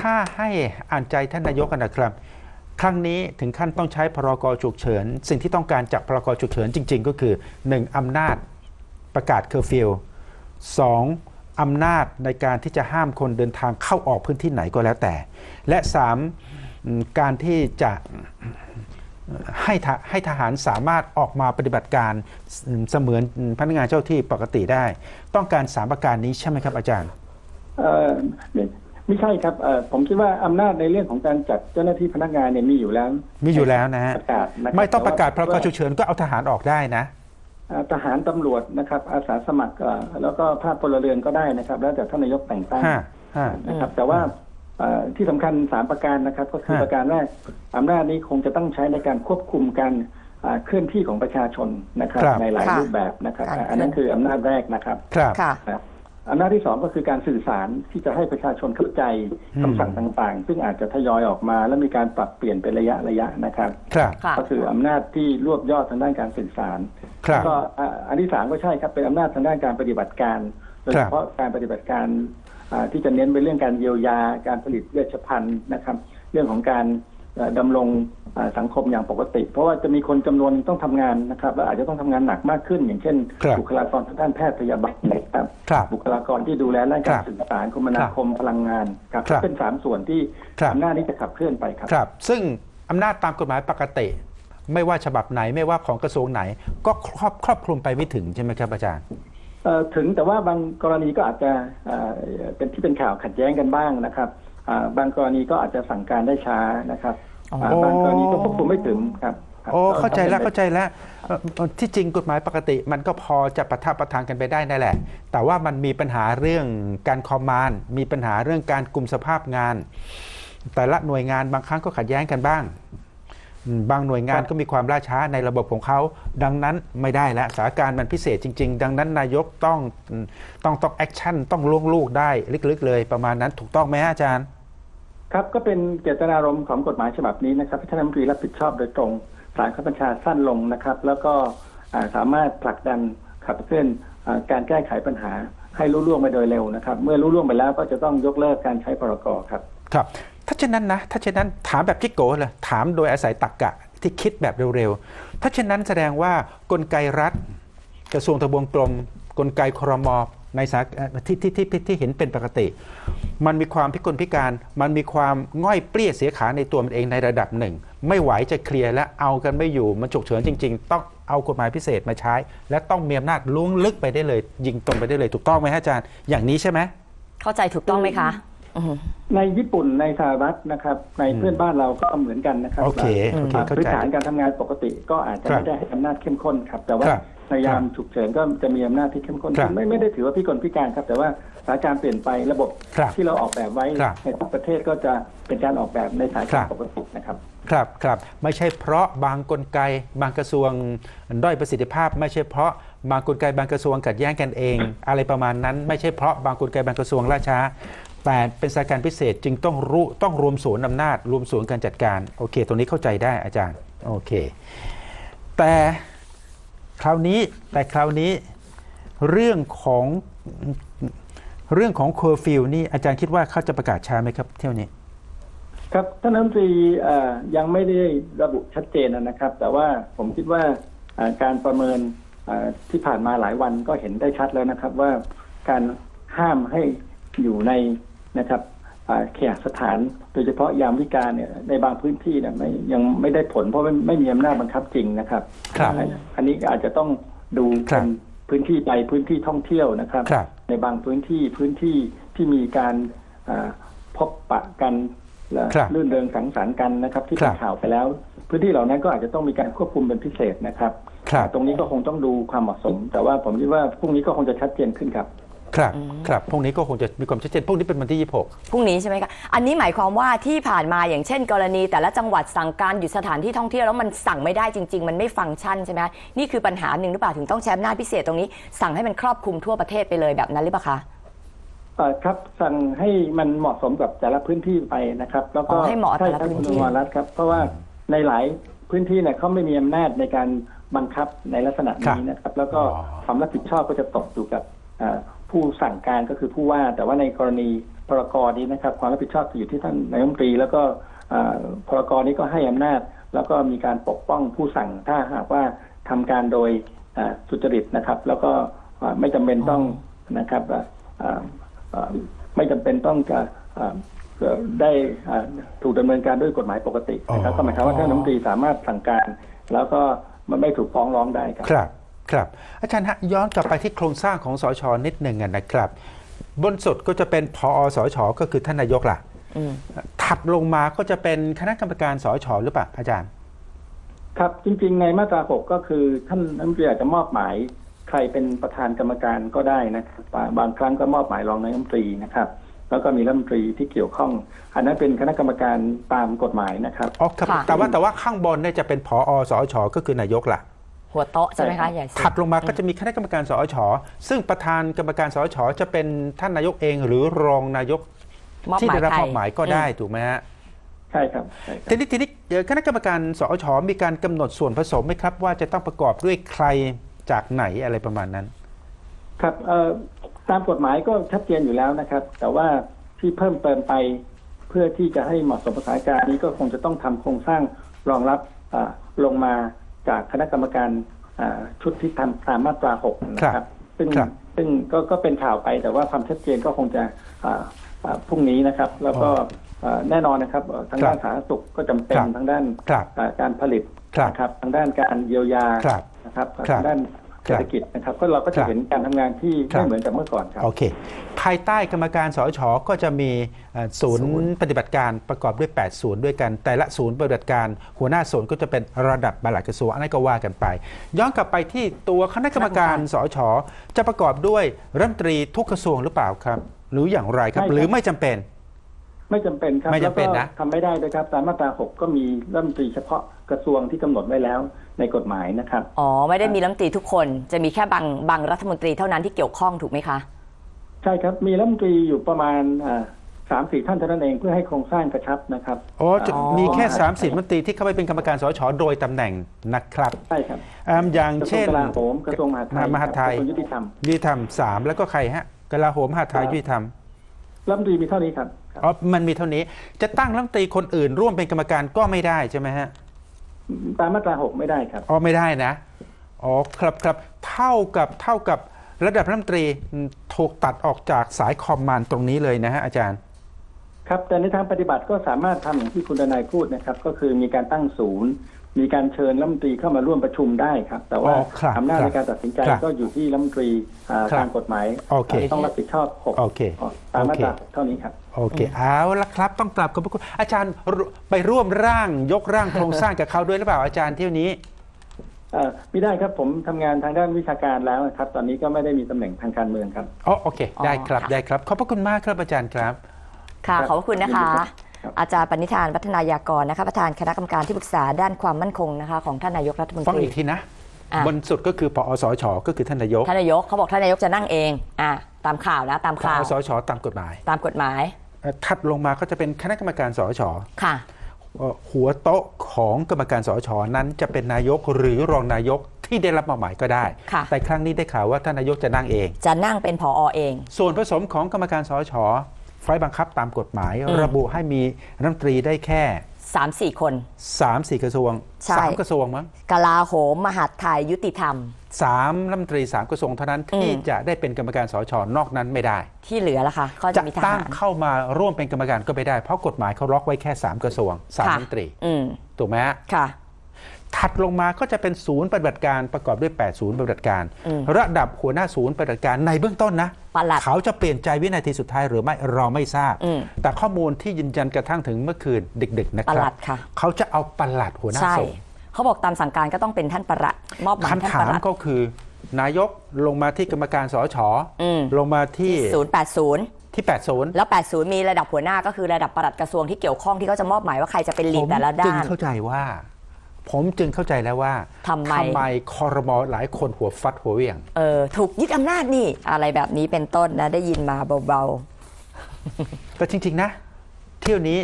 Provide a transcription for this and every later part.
ถ้าให้อ่านใจท่านนายกกันนะครับ ครั้งนี้ถึงขั้นต้องใช้พรกฉุกเฉิน สิ่งที่ต้องการจากพรกฉุกเฉินจริง ๆ ก็คือ 1. อำนาจประกาศเคอร์ฟิวสองอำนาจในการที่จะห้ามคนเดินทางเข้าออกพื้นที่ไหนก็แล้วแต่ และสามการที่จะให้ทหให้ทหารสามารถออกมาปฏิบัติการเสมือนพนักงานเจ้าที่ปกติได้ ต้องการสามประการนี้ใช่ไหมครับอาจารย์ ไม่ไม่ใช่ครับเอ่อผมคิดว่าอำนาจในเรื่องของการจัดเจ้าหน้าที่พนักงานเนี่ยมีอยู่แล้วมีอยู่แล้วนะฮะประกาศนคบไม่ต้องประกาศพรแต่กว่าฉุกเฉินก็เอาทหารออกได้นะ เอ่อทหารตำรวจนะครับอาสาสมัครเอ่อแล้วก็ภาคพลเรือนก็ได้นะครับ แล้วแต่ท่านนายกแต่งตั้ง ฮะฮะ นะครับแต่ว่าเอ่อที่สำคัญสามประการนะครับ ก็คือฮะ ประการแรกอำนาจนี้คงจะต้องใช้ในการควบคุมการอ่าเคลื่อนที่ของประชาชนนะครับครับในหลายค่ะรูปแบบนะครับการอันนั้นคืออำนาจแรกนะครับ ครับ ค่ะ ครับ อำนาจที่สองก็คือการสื่อสารที่จะให้ประชาชนเข้าใจอืมคำสั่งต่างๆ ซึ่งอาจจะทยอยออกมา และมีการปรับเปลี่ยนเป็นระยะระยะนะครับ ครับค่ะก็คืออำนาจที่รวบยอดทางด้านการสื่อสารครับแล้วก็อ่าอันที่สามก็ใช่ครับเป็นอำนาจทางด้านการปฏิบัติการโดยเฉพาะการปฏิบัติการอ่าที่จะเน้นไปเรื่องการเยียวยาการผลิตเวชภัณฑ์นะครับ เรื่องของการเอ่อ ดำรงอ่าสังคมอย่างปกติ เพราะว่าจะมีคนจำนวนต้องทำงานนะครับ และอาจจะต้องทำงานหนักมากขึ้น อย่างเช่นครับบุคลากรทางด้านแพทย์พยาบาลนะครับครับบุคลากรที่ดูแลด้านการครับสื่อสารคมนาคมพลังงานครับครับเป็นสามส่วนที่ครับอำนาจนี้จะขับเคลื่อนไปครับครับ ซึ่งอำนาจตามกฎหมายปกติ ไม่ว่าฉบับไหนไม่ว่าของกระทรวงไหน ก็ครอบครอบคลุมไปไม่ถึงใช่ไหมครับอาจารย์เอ่อถึงแต่ว่าบางกรณีก็อาจจะเอ่อเป็นที่เป็นข่าวขัดแย้งกันบ้างนะครับอ่า บางกรณีก็อาจจะสั่งการได้ช้านะครับอ๋อาบางกรณีก็ควบคุมไม่ถึงครับครับโอ้ก็เข้าใจแล้วก็เข้าใจแล้วเอ่อเอ่อที่จริงกฎหมายปกติ มันก็พอจะประทับประทานกันไปได้นั่นแหละ แต่ว่ามันมีปัญหาเรื่องการคอมมานด์มีปัญหาเรื่องการกลุ่มสภาพงาน แต่ละหน่วยงานบางครั้งก็ขัดแย้งกันบ้างอืม บางหน่วยงานก็มีความล่าช้าในระบบของเขาดังนั้นไม่ได้แล้วสถานการณ์มันพิเศษจริง ๆ ดังนั้นนายกต้องต้องต้องแอคชั่นต้องล่วงลูกได้ลึกๆ เลยประมาณนั้นถูกต้องไหมฮะอาจารย์ ครับก็เป็นเจตนารมณ์ของกฎหมายฉบับนี้นะครับที่ท่านรัฐมนตรีรับผิดชอบโดยตรงสารคับบัญชาสั้นลงนะครับ แล้วก็อ่าสามารถผลักดันขับเคลื่อนอ่าการแก้ไขปัญหาให้รุ่ล่วงไปโดยเร็วนะครับ เมื่อรุ่ล่วงไปแล้วก็จะต้องยกเลิกการใช้พรกครับ ครับ ถ้าเช่นนั้นนะถ้าเช่นนั้นถามแบบจิ๊กโก้เลยถามโดยอาศัยตรรกกะที่คิดแบบเร็วๆ ถ้าเช่นนั้นแสดงว่ากลไกรัฐ กระทรวงทบวงกรมกลไกครมในสาที่ที่ที่ที่เห็นเป็นปกติ มันมีความพิกลพิการ มันมีความง่อยเปรี้ยเสียขาในตัวมันเองในระดับหนึ่ง ไม่ไหวจะเคลียร์และเอากันไม่อยู่ มันฉุกเฉินจริง ๆ ต้องเอากฎหมายพิเศษมาใช้ และต้องมีอำนาจล้วงลึกไปได้เลย ยิงตรงไปได้เลยถูกต้องไหมฮะอาจารย์ อย่างนี้ใช่ไหมเข้าใจถูกต้องไหมคะ ในญี่ปุ่นในสหรัฐนะครับ ในเพื่อนบ้านเราก็เหมือนกันนะครับโอเคโอเคอ่าเข้าพื้นใจฐานการทำงานปกติก็อาจจะครับไม่ได้ให้อำนาจเข้มข้นครับ แต่ว่าครับในยามฉุกเฉินก็จะมีอำนาจที่เข้มข้นครับไม่ไม่ได้ถือว่าพิกลพิการครับ แต่ว่าสถานการณ์เปลี่ยนไประบบครับที่เราออกแบบไว้ครับในทุกประเทศก็จะเป็นการออกแบบในสถานการณ์ครับปกตินะครับ ครับครับไม่ใช่เพราะบางกลไกบางกระทรวงด้อยประสิทธิภาพ ไม่ใช่เพราะบางกลไกบางกระทรวงขัดแย้งกันเอง อะไรประมาณนั้น ไม่ใช่เพราะบางกลไกบางกระทรวงล่าช้า แต่เป็นสถานการณ์พิเศษจึงต้องรู้ต้องรวมศูนย์อำนาจ รวมศูนย์การจัดการ โอเค ตรงนี้เข้าใจได้อาจารย์ โอเค แต่คราวนี้แต่คราวนี้เรื่องของเรื่องของเคอร์ฟิวนี่อาจารย์คิดว่าเขาจะประกาศช้าไหมครับ เที่ยวนี้ ครับท่านรัฐมนตรียังไม่ได้ระบุชัดเจนนะครับ แต่ว่าผมคิดว่าการประเมินที่ผ่านมาหลายวันก็เห็นได้ชัดแล้วนะครับ ว่าการห้ามให้อยู่ใน นะครับเอ่อเขตสถานโดยเฉพาะยามวิการเนี่ยในบางพื้นที่เนี่ยไม่ยังไม่ได้ผลเพราะไม่ไม่มีอำนาจบังคับจริงนะครับครับอันนี้อาจจะต้องดูครัเป็บนพื้นที่ไปพื้นที่ท่องเที่ยวนะครับครับในบางพื้นที่พื้นที่ที่มีการอ่าพบปะกันและครับรื่นเริงสังสรรค์กันนะครับ ที่ครัเป็นบข่าวไปแล้ว พื้นที่เหล่านั้นก็อาจจะต้องมีการควบคุมเป็นพิเศษนะครับครับ ตรงนี้ก็คงต้องดูความเหมาะสม แต่ว่าผมคิดว่าพรุ่งนี้ก็คงจะชัดเจนขึ้นครับ ครับครับพรุ่งนี้ก็คงจะมีความชัดเจนพรุ่งนี้เป็นวันที่ 26 พรุ่งนี้ใช่ไหมคะ อันนี้หมายความว่าที่ผ่านมาอย่างเช่น กรณี แต่ละจังหวัดสั่งการหยุดสถานที่ท่องเที่ยวแล้วมันสั่งไม่ได้จริง ๆ มันไม่ฟังก์ชันใช่ไหมคะนี่คือปัญหาหนึ่งหรือเปล่าถึงต้องใช้อำนาจพิเศษตรงนี้ สั่งให้มันครอบคลุมทั่วประเทศไปเลยแบบนั้นหรือเปล่าคะเอ่อครับสั่งให้มันเหมาะสมกับแต่ละพื้นที่ไปนะครับ แล้วก็อ๋อให้เหมาะแต่ละช่ครับพื้นที่คุณวรัตน์ครับ เพราะว่าในหลายพื้นที่เนี่ยเขาไม่มีอำนาจในการบังคับในลักษณะนี้นะครับ แล้วก็อ๋อความรับผิดชอบก็จะตกอยู่กับเอ่อ ผู้สั่งการก็คือผู้ว่า แต่ว่าในกรณีพรกรนี้นะครับ ความรับผิดชอบจะอยู่ที่ท่านนายกรัฐมนตรี แล้วก็พรกรนี้ก็ให้อำนาจ แล้วก็มีการปกป้องผู้สั่งถ้าหากว่าทำการโดยสุจริตนะครับ แล้วก็ไม่จำเป็นต้องนะครับไม่จำเป็นต้องจะได้ถูกดำเนินการด้วยกฎหมายปกตินะครับก็หมายความว่าท่านรัฐมนตรีสามารถสั่งการ แล้วก็มันไม่ถูกฟ้องร้องได้ครับ ครับครับ อาจารย์ฮะย้อนกลับไปที่โครงสร้างของสชนิดหนึ่งอะนะครับ บนสุดก็จะเป็นพอสชก็คือท่านนายกล่ะอืมถัดลงมาก็จะเป็นคณะกรรมการสชหรือเปล่าอาจารย์ ครับจริง ๆ ในมาตราหกก็คือท่านรัฐมนตรีอาจจะมอบหมาย ใครเป็นประธานกรรมการก็ได้นะครับบางบางครั้งก็มอบหมายรองนายกรัฐมนตรีนะครับ แล้วก็มีรัฐมนตรีที่เกี่ยวข้อง อันนั้นเป็นคณะกรรมการตามกฎหมายนะครับอ๋อครับค่ะแต่ว่าแต่ว่าข้างบนเนี่ยจะเป็นพอสชก็คือนายกล่ะ หัวโต๊ะใช่ไหมคะใหญ่สุดถัดลงมาก็จะมีคณะกรรมการสอชซึ่งประธานกรรมการสอชจะเป็นท่านนายกเองหรือรองนายกมอบที่หมายได้รับใครมอบหมายก็ได้ถูกไหมฮะใช่ครับใช่ครับทีนี้ทีนี้เอ่อคณะกรรมการสอชมีการกำหนดส่วนผสมไหมครับ ว่าจะต้องประกอบด้วยใครจากไหนอะไรประมาณนั้น ครับเอ่อตามกฎหมายก็ชัดเจนอยู่แล้วนะครับ แต่ว่าที่เพิ่มเติมไปเพื่อที่จะให้เหมาะสมกับสถานการณ์นี้ก็คงจะต้องทำโครงสร้างรองรับอ่าลงมา จากคณะกรรมการอ่าชุดที่ทำตามมาตราหกนะครับ ซึ่งครับซึ่งก็ก็เป็นข่าวไปแต่ว่าความชัดเจนก็คงจะอ่าอ่าพรุ่งนี้นะครับ แล้วก็อ่าแน่นอนนะครับเอ่อทางด้านครับสาธารณสุขก็จำเป็นครับทางด้านครับอ่าการผลิตครับนะครับทางด้านการเยียวยาครับนะครับครับทางด้าน เศรษฐกิจนะครับก็เราก็ครัจะบเห็นการทำงานที่ครับไม่เหมือนกับเมื่อก่อนครับโอเคภายใต้กรรมการสอชก็จะมีเอ่อศูนย์ปฏิบัติการประกอบด้วย 8 ศูนย์ด้วยกัน แต่ละศูนย์ปฏิบัติการหัวหน้าศูนย์ก็จะเป็นระดับปลัดกระทรวงอันนั้นก็ว่ากันไป ย้อนกลับไปที่ตัวคณะกรรมการสอชจะประกอบด้วยรัฐมนตรีทุกกระทรวงหรือเปล่าครับ หรืออย่างไรครับไม่ครับหรือไม่จำเป็น ไม่จำเป็นครับไม่จำเป็นแล้วก็นะทำไม่ได้ด้วยครับตามมาตราหกก็มีรัฐมนตรีเฉพาะกระทรวงที่กำหนดไว้แล้วในกฎหมายนะครับ อ๋อ ไม่ได้มีรัฐมนตรีทุกคน จะมีแค่บางบางรัฐมนตรีเท่านั้นที่เกี่ยวข้องถูกไหมคะ ใช่ครับ มีรัฐมนตรีอยู่ประมาณสามสี่ท่านเท่านั้นเองเพื่อให้โครงสร้างกระชับนะครับโอ้จะอ๋อมีแค่30รัฐมนตรีที่เข้าไปเป็นกรรมการสอชโดยตำแหน่งนะครับใช่ครับอ่าอย่างกระทรวเช่งนกลาโหมกระทรวงมหาดไทยมหาดไทยกระทรวงยุติธรรมยุติธรรมสามแล้วก็ใครฮะกลาโหมมหาดไทยครับยุติธรรมรัฐมนตรีมีเท่านี้ครับครับ อ๋อมันมีเท่านี้จะตั้งรัฐมนตรีคนอื่นร่วมเป็นกรรมการก็ไม่ได้ใช่ไหมฮะตามมาตราหกไม่ได้ครับอ๋อไม่ได้นะอ๋อครับครับเท่ากับเท่ากับระดับรัฐมนตรีอืมถูกตัดออกจากสายคอมมานด์ตรงนี้เลยนะฮะอาจารย์ ครับแต่ในทางปฏิบัติก็สามารถทำอย่างที่คุณดนายพูดนะครับ ก็คือมีการตั้งศูนย์ มีการเชิญรัฐมนตรีเข้ามาร่วมประชุมได้ครับ แต่ว่าอ๋อครับอำนาจครับในการตัดสินใจครับก็อยู่ที่รัฐมนตรีอ่าครับตามกฎหมายโอเคต้องรับผิดชอบหกโอเคตามมาตราโอเค เท่านี้ครับ โอเคเอาละครับต้องกลับขอบพระคุณอาจารย์รุไปร่วมร่างยกร่างโครงสร้างกับเขาด้วยหรือเปล่าอาจารย์เที่ยวนี้ เอ่อไม่ได้ครับผมทำงานทางด้านวิชาการแล้วนะครับ ตอนนี้ก็ไม่ได้มีตำแหน่งทางการเมืองครับ อ๋อโอเค ได้ครับอ๋อค่ะได้ครับ ขอบพระคุณมากครับอาจารย์ครับ ค่ะครับขอบพระคุณนะคะครับ อาจารย์ปณิธานวัฒนายากรนะคะประธานคณะกรรมการที่ปรึกษาด้านความมั่นคงนะคะของท่านนายกรัฐมนฟังตรีอีกทีนะอะบนสุดก็คือปอสชก็คือท่านนายกท่านนายกเขาบอกท่านนายกจะนั่งเองอะตามข่าวนะตามปข่าวอสชตามกฎหมายตามกฎหมายเอ่อถัดลงมาก็จะเป็นคณะกรรมการสชค่ะ เอ่อหัวโต๊ะของกรรมการสชนั้นจะเป็นนายกหรือรองนายกที่ได้รับมอบหมายก็ได้ ค่ะ แต่ครั้งนี้ได้ข่าวว่าท่านนายกจะนั่งเอง จะนั่งเป็นผอเอง ส่วนผสมของกรรมการสช ไฟล์บังคับตามกฎหมายอืมระบุให้มีรัฐมนตรีได้แค่ 3-4 คน 3 4 กระทรวงใช่3กระทรวงมั้งกลาโหม มหาดไทยยุติธรรม3รัฐมนตรี3กระทรวงเท่านั้นที่อืมจะได้เป็นกรรมการสชนอกนั้นไม่ได้ ที่เหลือละคะก็จะจะมีทตั้หางรเข้ามาร่วมเป็นกรรมการก็ไม่ได้เพราะกฎหมายเขาล็อกไว้แค่ 3 กระทรวง3รัค่ะฐมนตรีอืมถูกไหมฮะ ค่ะ ถัดลงมาก็จะเป็นศูนย์ปฏิบัติการประกอบด้วย 8 ศูนย์ปฏิบัติการอืมระดับหัวหน้าศูนย์ปฏิบัติการในเบื้องต้นนะปลัดเขาจะเปลี่ยนใจวินาทีสุดท้ายหรือไม่เราไม่ทราบอืมแต่ข้อมูลที่ยืนยันกระทั่งถึงเมื่อคืนดึกๆนะปครัลับดค่ะเขาจะเอาปลัดหัวหน้าใช่ส่งเขาบอกตามสั่งการก็ต้องเป็นท่านประหลัดมอบหมายท่านคำถาประมหลัดก็คือนายกลงมาที่กรรมการสชอืมลงมาที่ศูนย์แปดศูนย์ที่ 80 แล้ว 80 มีระดับหัวหน้าก็คือระดับปลัดกระทรวงที่เกี่ยวข้องที่เขาจะมอบหมายว่าใครจะเป็นลีผดมแต่ละจึด้างนเข้าใจว่า ผมจึงเข้าใจแล้วว่าทำไมคอรมอหลายคนหัวฟัดหัวเหวี่ยง เออถูกยึดอำนาจนี่ อะไรแบบนี้เป็นต้นนะ ได้ยินมาเบาแต่จริง ๆ นะ เที่ยวนี้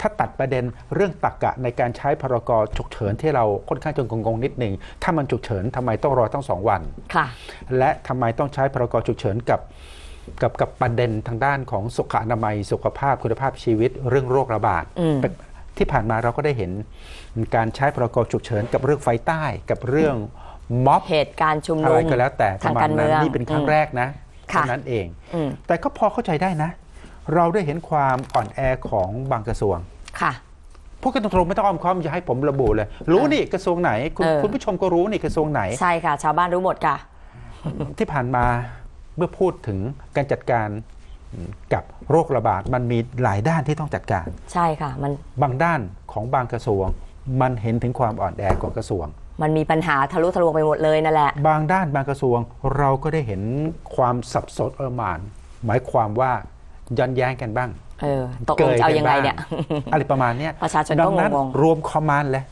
ถ้าตัดประเด็นเรื่องตักกะในการใช้พรกฉุกเฉินที่เราค่อนข้างจะงงๆนิดหนึ่งถ้ามันฉุกเฉินทำไมต้องรอตั้งสองวัน ๆ ค่ะ และทำไมต้องใช้พรกฉุกเฉินกับกับกับประเด็นทางด้านของสุขอนามัยสุขภาพคุณภาพชีวิตเรื่องโรคระบาดอืม ที่ผ่านมาเราก็ได้เห็นการใช้พรกฉุกเฉินกับเรื่องไฟใต้กับเรื่องม็อบเหตุการณ์ชุมอะนุไรมก็แล้วแต่ปทางระมาณการเมืนั้นองนี่เป็นครั้งอืมแรกนะค่ะเท่านั้นเองอืมแต่ก็พอเข้าใจได้นะ เราได้เห็นความอ่อนแอของบางกระทรวงค่ะพูดกันตรงๆไม่ต้องอ้อมค้อมอย่าให้ผมระบุเลย รู้นี่กระทรวงไหนคุณเออคุณผู้ชมก็รู้นี่กระทรวงไหนใช่ค่ะ ชาวบ้านรู้หมดค่ะ ที่ผ่านมาเมื่อพูดถึงการจัดการ กับโรคระบาดมันมีหลายด้านที่ต้องจัดการ ใช่ค่ะมันบางด้านของบางกระทรวง มันเห็นถึงความอ่อนแอของกระทรวง มันมีปัญหาทะลุทะลวงไปหมดเลยนั่นแหละ บางด้านบางกระทรวงเราก็ได้เห็นความสับสนเออหมานหมายความว่าย้อนแย้งกันบ้างเออตกลงจะเอายังไงเนี่ยอะไรประมาณเนี้ยประชาชนก็ดันั้นงงรวมคอมมานด์เลย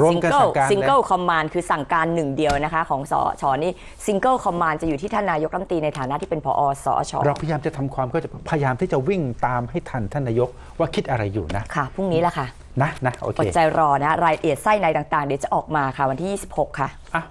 รวมกันสั่งการซิงเกิลเลยคอมมานด์คือสั่งการหนึ่งเดียวนะคะ ของสอชนี่ซิงเกิลคอมมานด์จะอยู่ที่ท่านนายกรัฐมนตรีในฐานะที่เป็นผอสอชเราพยายามจะทำความเข้าใจพยายามที่จะวิ่งตามให้ทันท่านนายกว่าคิดอะไรอยู่นะค่ะพรุ่งนี้แหละค่ะนะนะโอเคอดใจรอนะรายละเอียดไส้ในต่างๆ เดี๋ยวจะออกมาค่ะวันที่ 26 ค่ะอะ